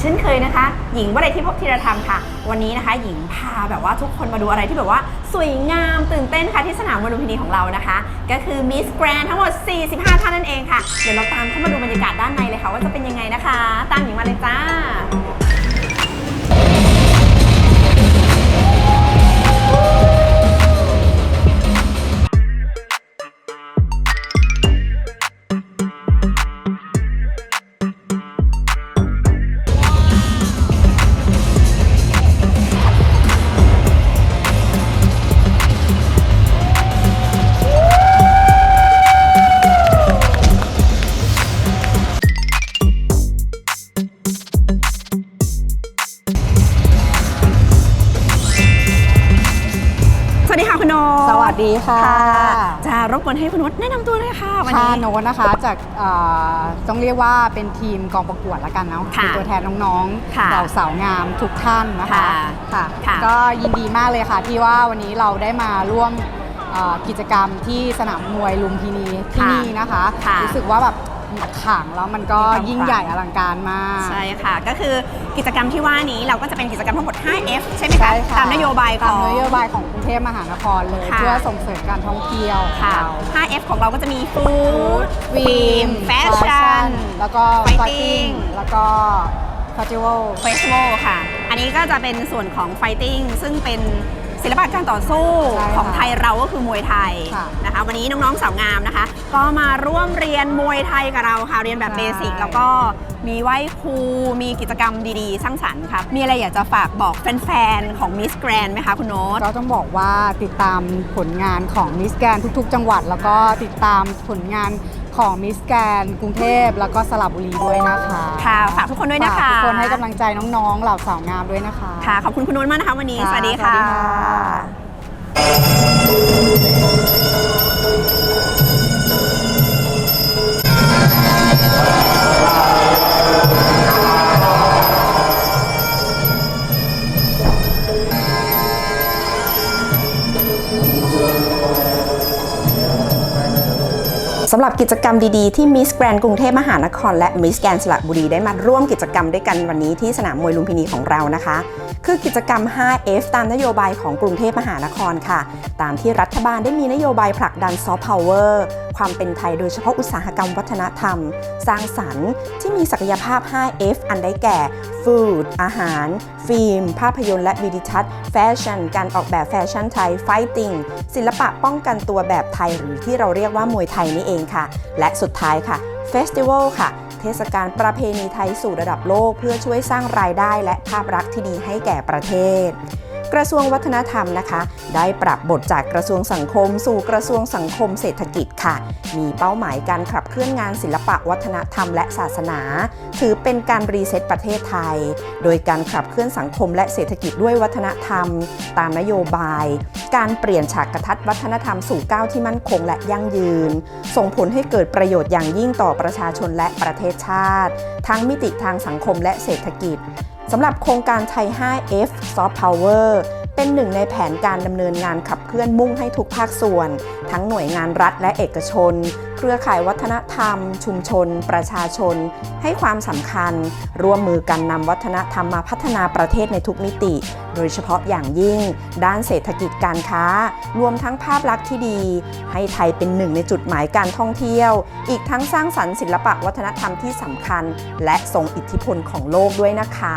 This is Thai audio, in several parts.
เช่นเคยนะคะ หญิงวรัยที่พบธีรธรรมค่ะ วันนี้นะคะ หญิงพาแบบว่าทุกคนมาดูอะไรที่แบบว่าสวยงามตื่นเต้นค่ะที่สนามวันลุมพินีของเรานะคะ ก็คือมิสแกรนทั้งหมด 45 ท่านนั่นเองค่ะ เดี๋ยวเราตามเข้ามาดูบรรยากาศด้านในเลยค่ะ ว่าจะเป็นยังไงนะคะ ตามหญิงมาเลยจ้า ค่ะจะรบกวนให้คุณโนตแนะนำตัวเลยค่ะวันค่ะนี้โน้ตนะคะจากเอ่อต้องเรียกว่าเป็นทีมกองประกวดแล้วกันเนาะค่ะเป็นตัวแทนน้องค่ะๆเราสาวงามทุกท่านนะคะค่ะค่ะ ค่ะก็ยินดีมากเลยค่ะที่ว่าวันนี้เราได้มาร่วมเอ่อกิจกรรมที่สนามมวยลุมพินีที่ค่ะนี่นะคะ ค่ะรู้สึกว่าแบบขลังแล้วมันก็มีความยิ่งใหญ่อลังการมาก ใช่ค่ะ ก็คือ กิจกรรมที่ว่านี้เราก็จะเป็นกิจกรรมทั้งหมด 5F ใช่ไหมคะใช่ค่ะ ตามนโยบายขตามอง นโยบายของกรุงเทพมหานครเลย ค่ะ เพื่อส่งเสริมการท่องเที่ยวค่ะเรา 5F ของเราก็จะมีฟู้ดฟิล์มแฟชั่น แล้วก็ Fighting ไฟติ้งแล้วก็ฟ e ติวัลเฟสติวัลค่ะ อันนี้ก็จะเป็นส่วนของไฟติ้งซึ่งเป็น ศิลปะการต่อสู้ใช่ค่ะของไทยเราก็คือมวยไทยค่ะนะคะ วันนี้น้องๆสาวงามนะคะ ก็มาร่วมเรียนมวยไทยกับเราค่ะเรียนแบบใช่ เบสิกแล้วก็มีไหว้ครูมีกิจกรรมดีๆ สร้างสรรค์ครับมีอะไรอยากจะฝากบอกแฟนๆของมิสแกรนไหมคะคุณโน้ต ก็ต้องบอกว่าติดตามผลงานของมิสแกนทุก ๆ จังหวัด แล้วก็ติดตามผลงาน ของมิสแกนกรุงเทพแล้วก็สระบุรีด้วยนะคะค่ะ ฝากทุกคนด้วยนะคะฝากทุกคนให้กำลังใจน้องๆ เหล่าสาวงามด้วยนะคะ ค่ะ ขอบคุณคุณโน้ตมากนะคะวันนี้ค่ะสวัสดีสวัค่ะสดี สำหรับกิจกรรมดีๆที่มิสแกรนกรุงเทพมหานครและมิสแกรนสระบุรีได้มาร่วมกิจกรรมด้วยกันวันนี้ที่สนามมวยลุมพินีของเรานะคะ คือกิจกรรม 5F ตามนโยบายของกรุงเทพมหานครค่ะ ตามที่รัฐบาลได้มีนโยบายผลักดันซอฟต์พาวเวอร์ความเป็นไทยโดยเฉพาะอุตสาหกรรมวัฒนธรรม สร้างสรรค์ที่มีศักยภาพ 5F อันได้แก่ ฟู้ดอาหาร ฟิล์ม ภาพยนตร์และวิดิทัศน์แฟชั่น การออกแบบแฟชั่นไทยไฟติ้งศิลปะป้องกันตัวแบบไทยหรือที่เราเรียกว่ามวยไทยนี่เองค่ะ และสุดท้ายค่ะเฟสติวัลค่ะเทศกาลประเพณีไทยสู่ระดับโลกเพื่อช่วยสร้างรายได้และภาพลักษณ์ที่ดีให้แก่ประเทศ กระทรวงวัฒนธรรมนะคะ ได้ปรับบทจากกระทรวงสังคม สู่กระทรวงสังคมเศรษฐกิจค่ะ มีเป้าหมายการขับเคลื่อนงานศิลปะวัฒนธรรมและศาสนา ถือเป็นการรีเซ็ตประเทศไทย โดยการขับเคลื่อนสังคมและเศรษฐกิจด้วยวัฒนธรรม ตามนโยบาย การเปลี่ยนฉากกระทัดวัฒนธรรมสู่ก้าวที่มั่นคงและยั่งยืน ส่งผลให้เกิดประโยชน์อย่างยิ่งต่อประชาชนและประเทศชาติ ทั้งมิติทางสังคมและเศรษฐกิจ สำหรับโครงการไทย 5F Soft Power เป็นหนึ่งในแผนการดำเนินงานขับเคลื่อนมุ่งให้ทุกภาคส่วน ทั้งหน่วยงานรัฐและเอกชน เครือข่ายวัฒนธรรม ชุมชน ประชาชน ให้ความสำคัญ ร่วมมือกันนำวัฒนธรรมมาพัฒนาประเทศในทุกมิติ โดยเฉพาะอย่างยิ่ง ด้านเศรษฐกิจการค้า รวมทั้งภาพลักษณ์ที่ดี ให้ไทยเป็นหนึ่งในจุดหมายการท่องเที่ยว อีกทั้งสร้างสรรค์ศิลปะวัฒนธรรมที่สำคัญ และทรงอิทธิพลของโลกด้วยนะคะ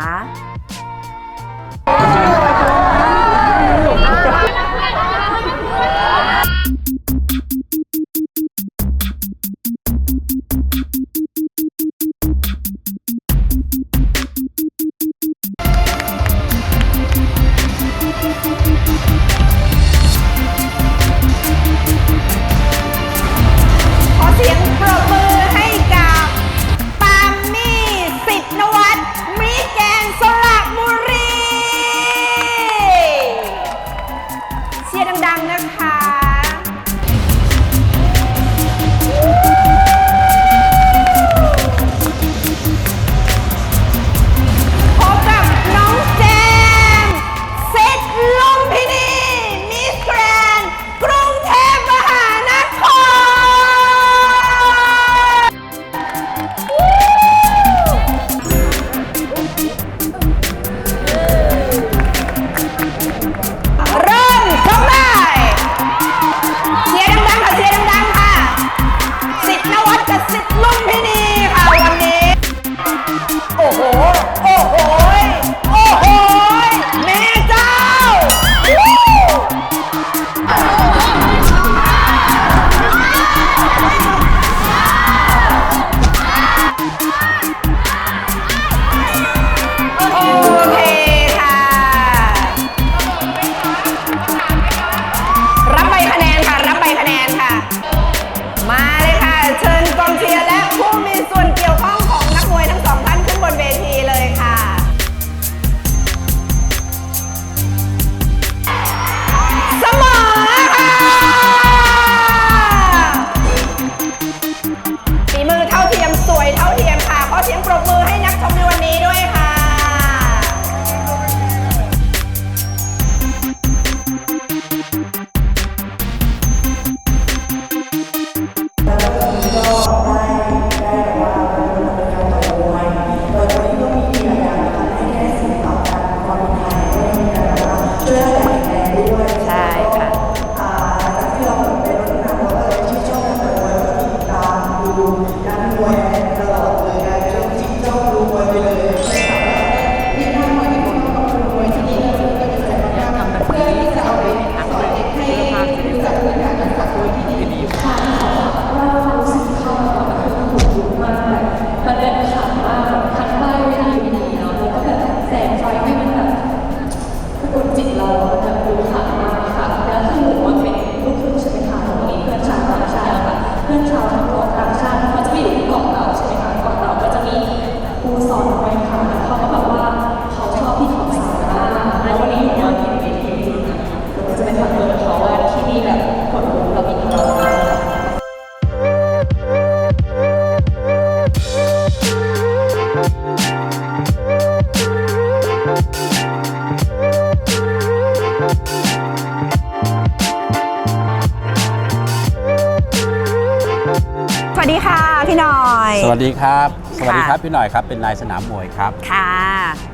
วัสดีครับ สวัสดีครับค่ะพี่หน่อยครับเป็นนายสนามมวยครับ ค่ะ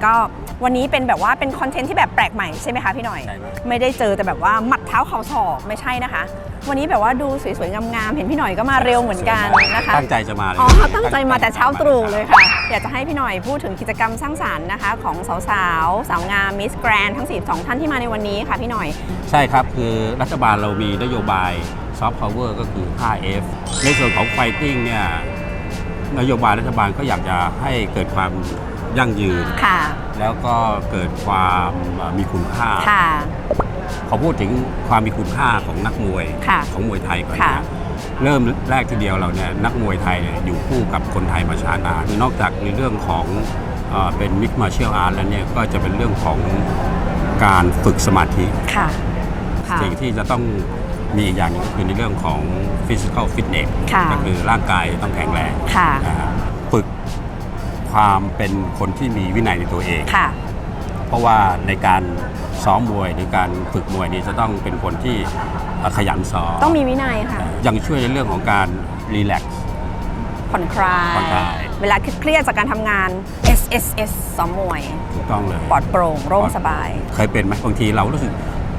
ก็วันนี้เป็นแบบว่าเป็นคอนเทนต์ที่แบบแปลกใหม่ใช่ไหมคะพี่หน่อย ใช่ครับ ไม่ได้เจอแต่แบบว่าหมัดเท้าเข่าศอกไม่ใช่นะคะ วันนี้แบบว่าดูสวยๆงามๆเห็นพี่หน่อยก็มาเร็วเหมือนกันนะคะ ตั้งใจจะมาเลยอ๋อตั้งใจมาแต่เช้าตรู่เลยค่ะ อยากจะให้พี่หน่อยพูดถึงกิจกรรมสร้างสรรค์นะคะ ของสาวๆ สาวงามมิสแกรนทั้ง 42 ท่านที่มาในวันนี้ค่ะพี่หน่อย ใช่ครับ คือรัฐบาลเรามีนโยบายซอฟต์พาวเวอร์ก็คือ 5F ในส่วนของไฟติ้งเนี่ย นโยบายรัฐบาลก็อยากจะให้เกิดความยั่งยืน ค่ะ แล้วก็เกิดความมีคุณค่า ค่ะ ขอพูดถึงความมีคุณค่าของนักมวยค่ะของมวยไทยก่อนค่ะนะเริ่มแรกทีเดียวเราเนี่ยนักมวยไทยเนี่ยอยู่คู่กับคนไทยมาช้านานนอกจากในเรื่องของเอ่อเป็นมิกมาเชียลอาร์ตแล้วเนี่ยก็จะเป็นเรื่องของการฝึกสมาธิ ค่ะ ค่ะ สิ่งที่จะต้อง มีอีกอย่างหนึงก็คือในเรื่องของ physical fitness ค่ะก็คือร่างกายต้องแข็งแรงค่ะนะฮะฝึกความเป็นคนที่มีวินัยในตัวเอง ค่ะ เพราะว่าในการซ้อมมวยหรือการฝึกมวยนี้จะต้องเป็นคนที่เอ่อขยันซ้อมต้องมีวินัยค่ะ ยังช่วยในเรื่องของการรีแลกซ์ ผ่อนคลายผ่อนคลายเวลาเครียดๆจากการทำงาน S S S ซ้อมมวย ถูกต้องเลย ปลอดโปร่งโล่งสบาย เคยเป็นไหมบางทีเรารู้สึก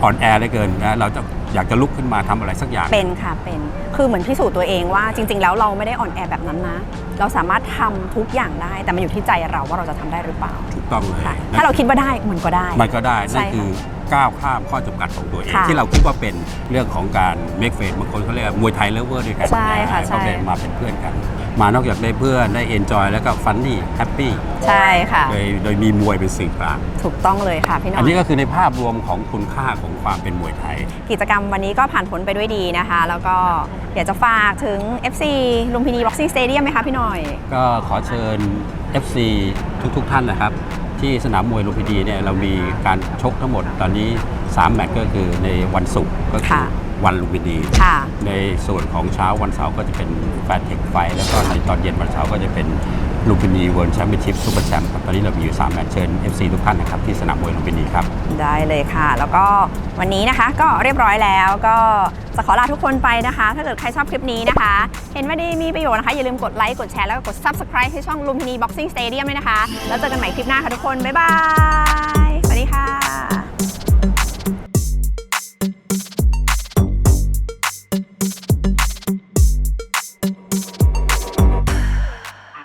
อ่อนแอเหลือเกินนะเราจะอยากจะลุกขึ้นมาทำอะไรสักอย่าง เป็นค่ะเป็นคือเหมือนพิสูจน์ตัวเองว่าจริง ๆ แล้วเราไม่ได้อ่อนแอแบบนั้นนะ เราสามารถทำทุกอย่างได้ แต่มันอยู่ที่ใจเราว่าเราจะทำได้หรือเปล่าถูกต้องเลยค่ะนะถ้าเราคิดว่าได้มันก็ได้ มันก็ได้ใช่นั่นคือก้าวข้ามข้อจำกัดของตัวเองค่ะที่เราคิดว่าเป็นเรื่องของการเมคเฟนบางคนเขาเรียกว่ามวยไทยเลเวอร์ด้วยกันใช่ค่ะนใช่ก็เลยมาเป็นเพื่อนกัน มานอกจากได้เพื่อนได้เอนจอยแล้วก็ฟันนี่แฮปปี้ใช่ค่ะ โดยโดยมีมวยเป็นสื่อกลาง ถูกต้องเลยค่ะพี่หน้อัอนยนี้ก็คือในภาพรวมของคุณค่าของความเป็นมวยไทย กิจกรรมวันนี้ก็ผ่านพ้นไปด้วยดีนะคะ แล้วก็อยากจะฝากถึง FC ลุมพินีบ็อกซิ่งสเตเดียมไหมคะพี่หน่อย ก็ขอเชิญ FC ทุกๆท่านนะครับ ที่สนามมวยลุมพินีเนี่ยเรามีการชกทั้งหมดตอนนี้ 3 แมตช์ก็คือในวันศุกร์ก็คือค่ะ วันลุมพินีค่ะ ในส่วนของเช้าวันเสาร์ก็จะเป็นแฟนเทคไฟแล้วก็ในตอนเย็นวันเสาร์ก็จะเป็นลุมพินีเวิร์ลแชมเปี้ยนชิพซูเปอร์แชมป์ครับตอนนี้เรามีอยู่ 3 แมตช์เชิญ FC ทุกท่านนะครับที่สนามมวยลุมพินีครับ ได้เลยค่ะ แล้วก็วันนี้นะคะก็เรียบร้อยแล้วก็จะขอลาทุกคนไปนะคะ ถ้าเกิดใครชอบคลิปนี้นะคะ เห็นว่าดีมีประโยชน์นะคะ อย่าลืมกดไลค์กดแชร์แล้วก็กด subscribe ให้ช่อง Lumpini Boxing Stadium ด้วยนะคะ แล้วเจอกันใหม่คลิปหน้าค่ะทุกคนบ๊ายบายสวัสดีค่ะ